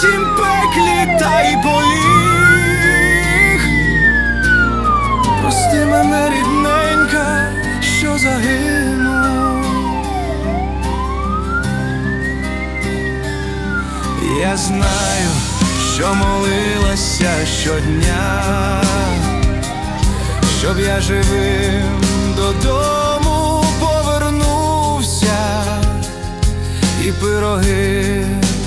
тім пеклі та й поліг. Прости мене, рідненька, що загинув. Я знаю, що молилася щодня щоб я живим додому повернувся, і пироги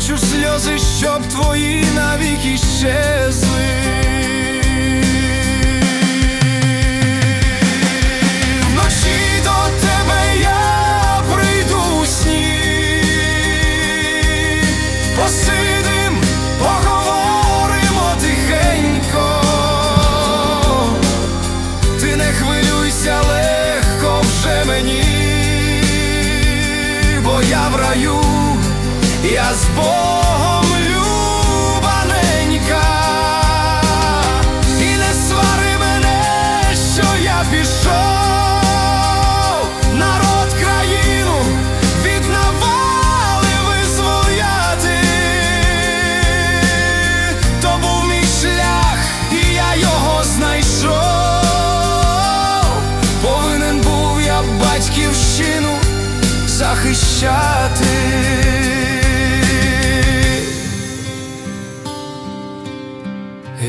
хочу сльози, щоб твої навіки щезли. Вночі до тебе я прийду у сні. Посидим, поговоримо тихенько. Ти не хвилюйся легко вже мені, бо я в раю, я з Богом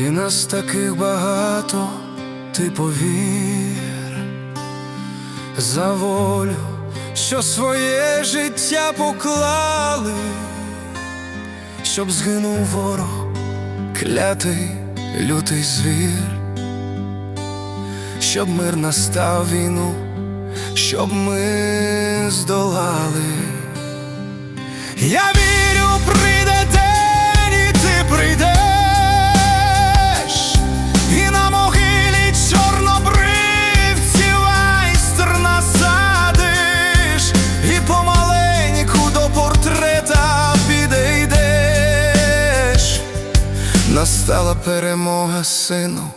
І нас таких багато, ти повір, за волю, що своє життя поклали, щоб згинув ворог, клятий лютий звір, щоб мир настав війну, щоб ми здолали. Я вірю, Настала перемога, сину,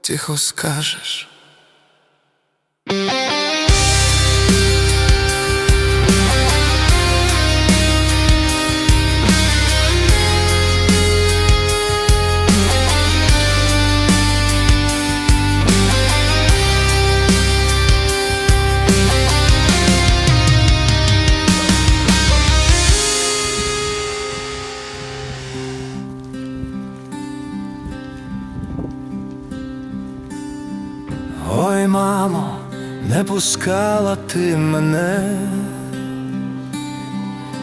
тихо скажеш. Не пускала ти мене,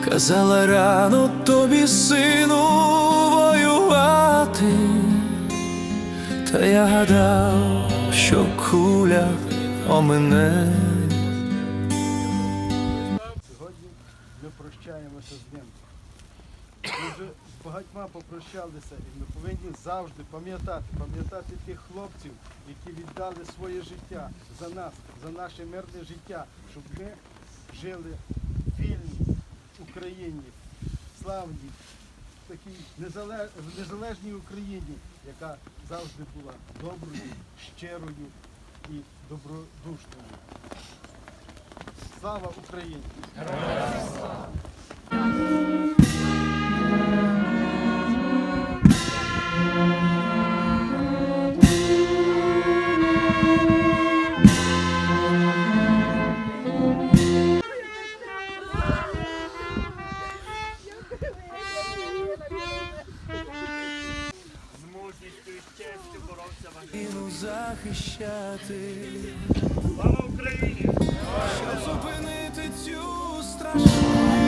казала рано тобі, сину, воювати, та я гадав, що куля о мене. Багатьма попрощалися, і ми повинні завжди пам'ятати, пам'ятати тих хлопців, які віддали своє життя за нас, за наше мирне життя, щоб ми жили в вільній Україні, славній, такій незале- незалежній Україні, яка завжди була доброю, щирою і добродушною. Слава Україні! з Іну захищати, Слава Україні! щоб зупинити цю страшну.